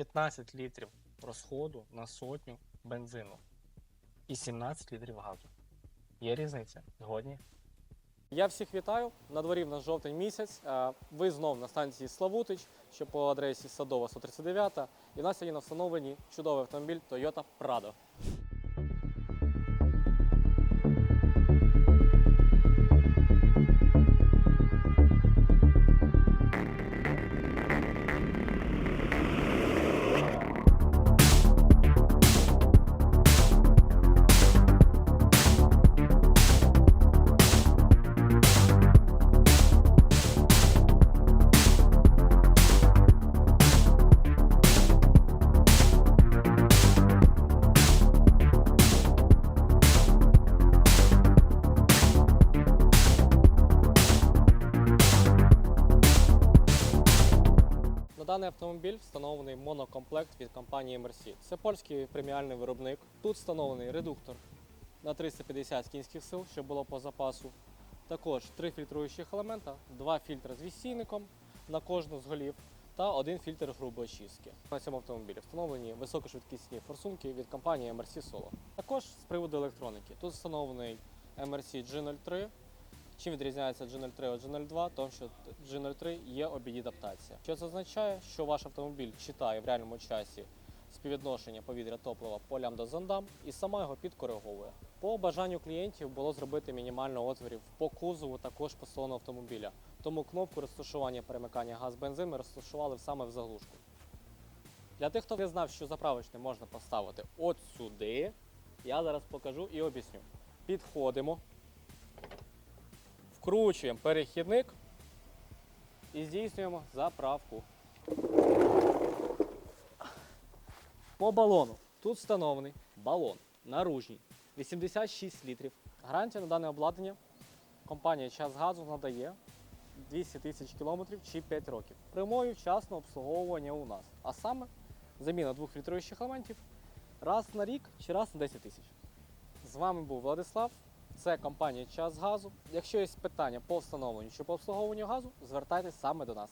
15 літрів розходу на сотню бензину і 17 літрів газу. Є різниця? Згодні? Я всіх вітаю. На дворі в нас жовтень місяць. Е, Ви знов на станції Славутич, що по адресі Садова 139. І в нас сьогодні на встановленні чудовий автомобіль Toyota Prado. Даний автомобіль встановлений монокомплект від компанії Mercy. Це польський преміальний виробник. Тут встановлений редуктор на 350 кінських сил, що було по запасу. Також три фільтруючих елемента, два фільтри з відсійником на кожну з голів та один фільтр грубої очистки. На цьому автомобілі встановлені високошвидкісні форсунки від компанії MRC Solo. Також з приводу електроніки. Тут встановлений MRC G03, Чим відрізняється G03 від G02? Тому що G03 є обід-адаптація. Що це означає, що ваш автомобіль читає в реальному часі співвідношення повітря топлива по лямбда-зондам і сама його підкориговує. По бажанню клієнтів було зробити мінімально отворів по кузову також по салону автомобіля. Тому кнопку розташування перемикання газ-бензин ми розташували саме в заглушку. Для тих, хто не знав, що заправочне можна поставити от сюди, я зараз покажу і об'ясню. Підходимо, вкручуємо перехідник і здійснюємо заправку. По балону. Тут встановлений балон наружній 86 літрів. Гарантія на дане обладнання компанія Час газу надає 200 тисяч кілометрів чи 5 років. При умові вчасного обслуговування у нас. А саме заміна двох фільтруючих елементів раз на рік чи раз на 10 тисяч. З вами був Владислав. Це компанія Час газу. Якщо є питання по встановленню чи по обслуговуванню газу, звертайтесь саме до нас.